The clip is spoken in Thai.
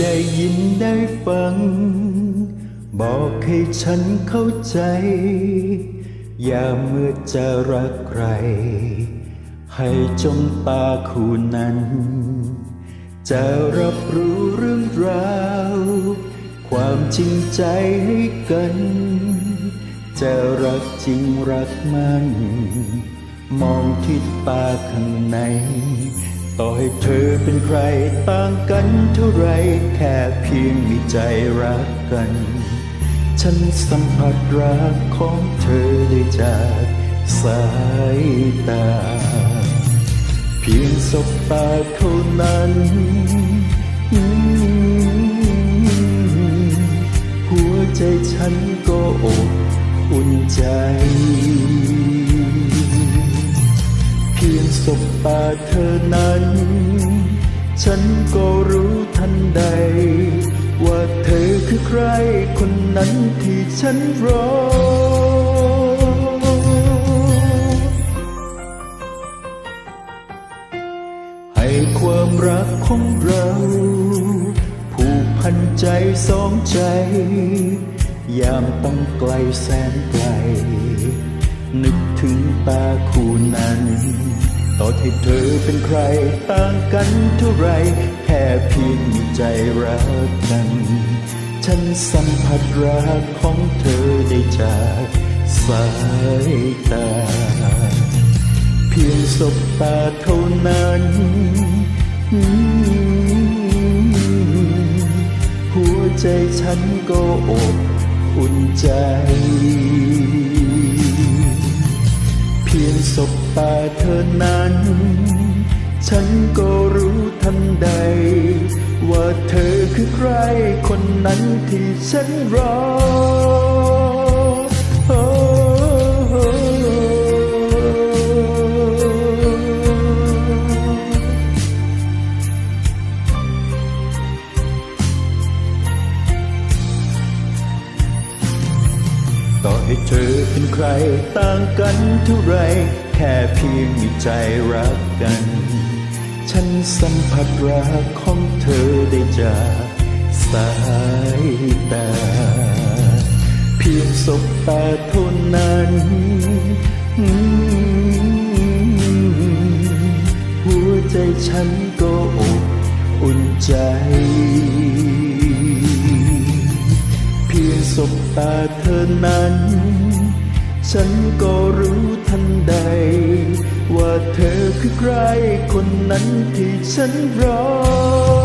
ได้ยินได้ฟัง บอกให้ฉันเข้าใจ อย่าเมื่อจะรักใคร ให้จงตาคู่นั้น จะรับรู้เรื่องราว ความจริงใจให้กัน จะรักจริงรักมัน มองที่ตาข้างใน ต่อให้เธอเป็นใครต่างกันเท่าไรแค่เพียงมีใจรักกัน ฉันสัมผัสรักของเธอได้จากสายตา เพียงสบตาเท่านั้น หัวใจฉันก็อบอุ่นใจ สบตาเธอนั้น ฉันก็รู้ทันใด ว่าเธอคือใครคนนั้นที่ฉันรอให้ความรักของเรา ผูกพันใจสองใจ ยามต้องไกลแสนไกล นึกถึงตาคู่นั้น ต่อที่เธอเป็นใครต่างกันเท่าไร แค่เพียงใจรักกัน ฉันสัมผัสรักของเธอได้จากสายตา เพียงสบตาเท่านั้น หัวใจฉันก็อบอุ่นใจ สบตาเธอนั้น ฉันก็รู้ทันใด ว่าเธอคือใครคนนั้นที่ฉันรอ ต่อให้เธอเป็นใครต่างกันเท่าไรแค่เพียงมีใจรักกัน ฉันสัมผัสรักของเธอได้จากสายตา เพียงสบตาเท่านั้นหัวใจฉันก็อบอุ่นใจ สบตาเธอนั้น ฉันก็รู้ทันใด ว่าเธอคือใครคนนั้นที่ฉันรอ